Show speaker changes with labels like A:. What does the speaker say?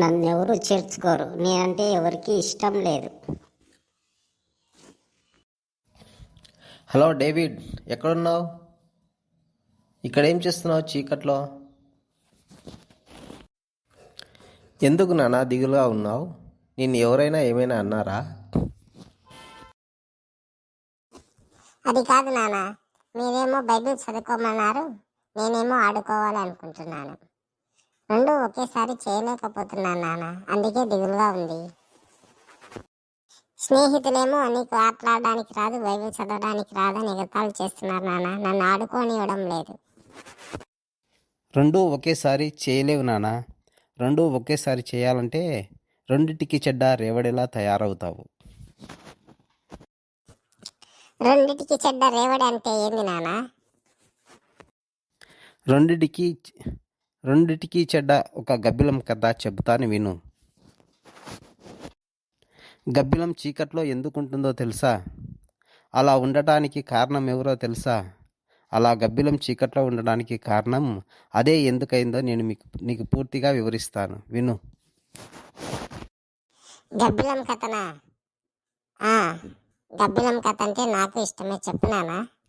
A: నన్ను ఎవరు చేర్చుకోరు. నేనంటే ఎవరికి ఇష్టం లేదు.
B: హలో డేవిడ్ ఎక్కడున్నావు? ఇక్కడ ఏం చేస్తున్నావు చీకట్లో? ఎందుకు నాన్న దిగులుగా ఉన్నావు? నిన్ను ఎవరైనా ఏమైనా అన్నారా?
C: అది కాదు నాన్న మీరేమో బైబిల్ చదువుకోమన్నారు. నేనేమో ఆడుకోవాలి అనుకుంటున్నాను రెండు ఒకేసారి చేయలేకపోతున్నాను నాన్న. అందుకే దిగులుగా ఉంది. స్నేహితులేమో నీకు ఆటలాడడానికి రాదు బైబిల్ చదవడానికి రాదని ఎగతాళి చేస్తున్నారు నాన్న. నన్ను ఆడుకోనివ్వడం లేదు.
D: రెండూ ఒకేసారి చేయలేవు నాన్న. రెండూ ఒకేసారి చేయాలంటే రెండిటికి చెడ్డ రేవడేలా తయారవుతావు.
C: రెండిటికి చెడ్డ రేవడి అంటే ఏంది నాన్న?
D: రెండిటికి రెండిటికీ చెడ్డ ఒక గబ్బిలం కథ చెబుతాను విను. గబ్బిలం చీకట్లో ఎందుకుంటుందో తెలుసా? అలా ఉండటానికి కారణం ఎవరో తెలుసా? అలా గబ్బిలం చీకట్లో ఉండడానికి కారణం అదే ఎందుకైందో నేను మీకు నీకు పూర్తిగా వివరిస్తాను. విను.
C: గబ్బిలం కథనా? గబ్బిలం కథ అంటే నాకు ఇష్టమే. చెప్పు